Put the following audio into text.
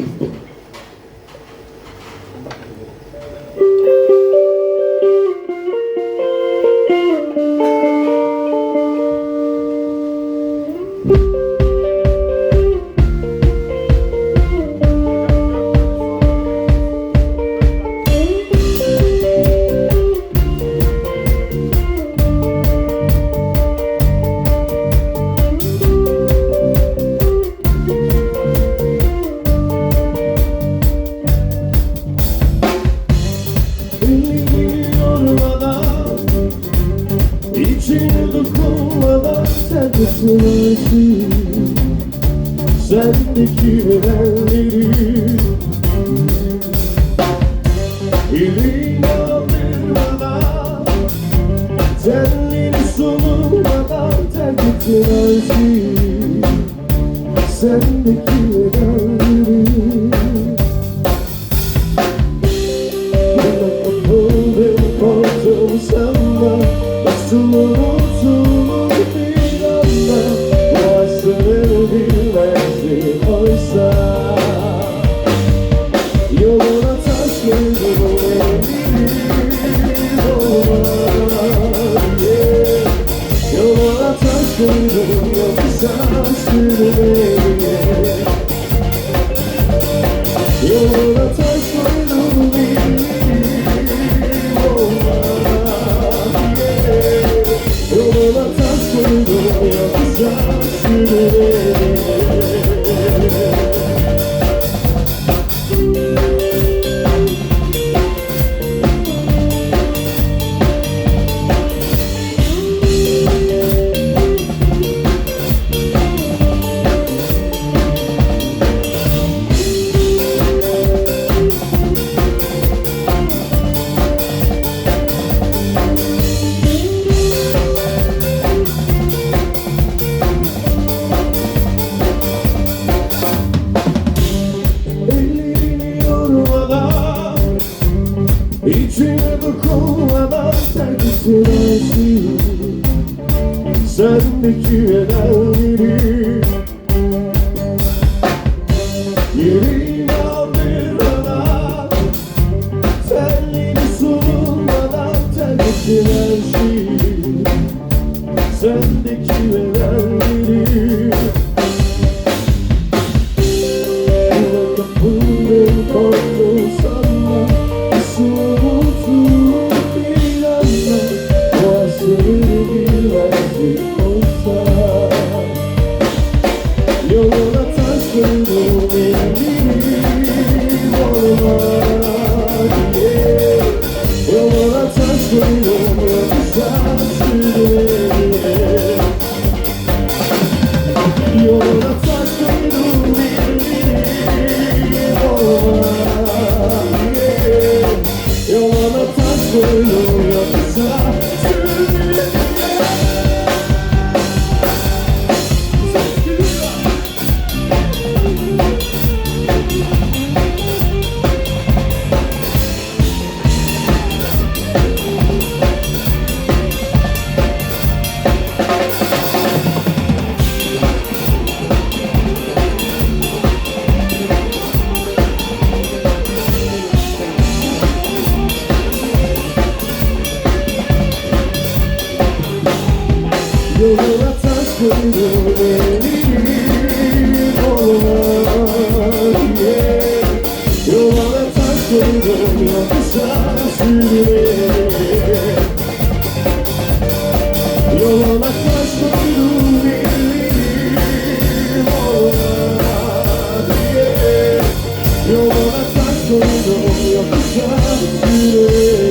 Elini İçine dokunmadan Sen de sınırsın Sendeki bedenleri Elini aldırmadan solunmadan Terk şeyi Sendeki bedenleri sürmeye Yoluna İçine dokunmadan terk ettirersin Sendeki bedenleri Yüreğini aldırmadan Telliğini sunmadan terk ettirersin Yoluna taş Yoluna taş koydum elim olmaz. Yoluna taş koydum yoksa sürmeye Yoluna taş koydum elim olmaz. Yoluna taş koydum yoksa sürmeye